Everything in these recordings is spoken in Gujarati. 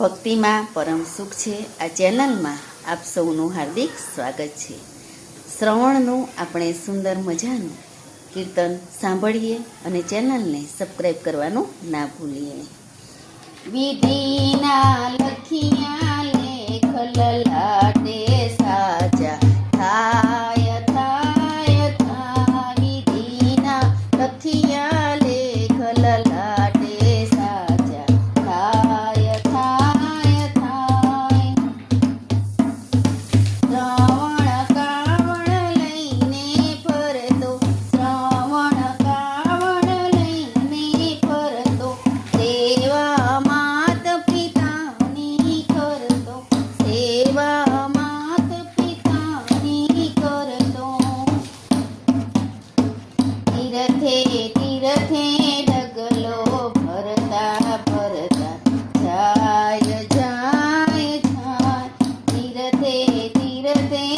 ભક્તિમાં પરમ સુખ છે. આ ચેનલમાં આપ સૌનું હાર્દિક સ્વાગત છે. શ્રવણનું આપણે સુંદર મજાનું કીર્તન સાંભળીએ અને ચેનલને સબસ્ક્રાઈબ કરવાનું ના ભૂલીએ. વિધિના તીરથે ડગલો ભરતા ભરતા જાય જાય જાય. તીરથે તીરથે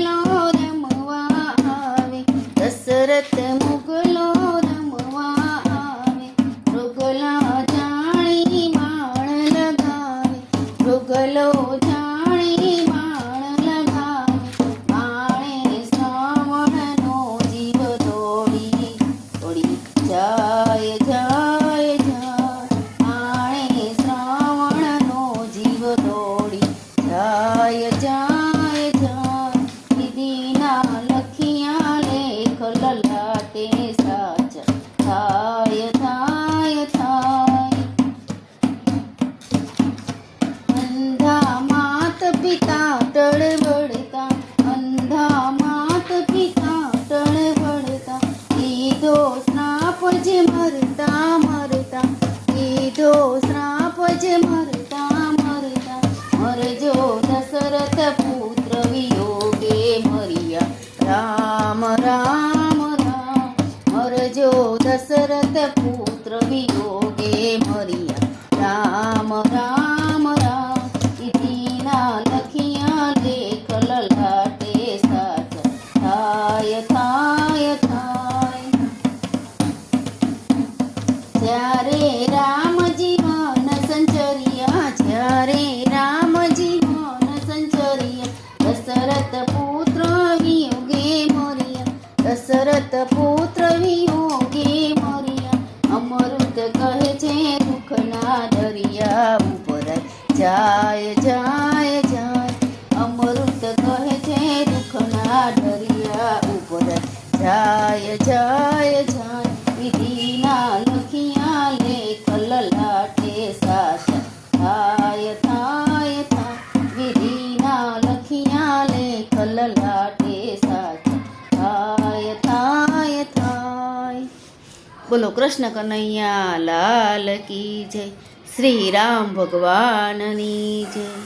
દશરથ મુગલો રમવા આવે. મૃગલા જાણી માણ લગાવે. મૃગલો જાણી માણ લગાવે. માણે શ્રાવણનો જીવ દોડી દોડી જાય જાય દશરથ પુત્ર વિયોગે મરિયા અમૃત કહે છે દુઃખના દરિયા ઉપર જાય જાય જાય અમૃત કહે છે દુઃખના દરિયા ઉપર જાય જાય જાય વિધિના લખિયા લેખ લલાટે સાચા થાય થાય થાય વિધિના લખિયા લેખ લલાટે બોલો કૃષ્ણ કનૈયા લાલ કી જય. શ્રી રામ ભગવાનની જય.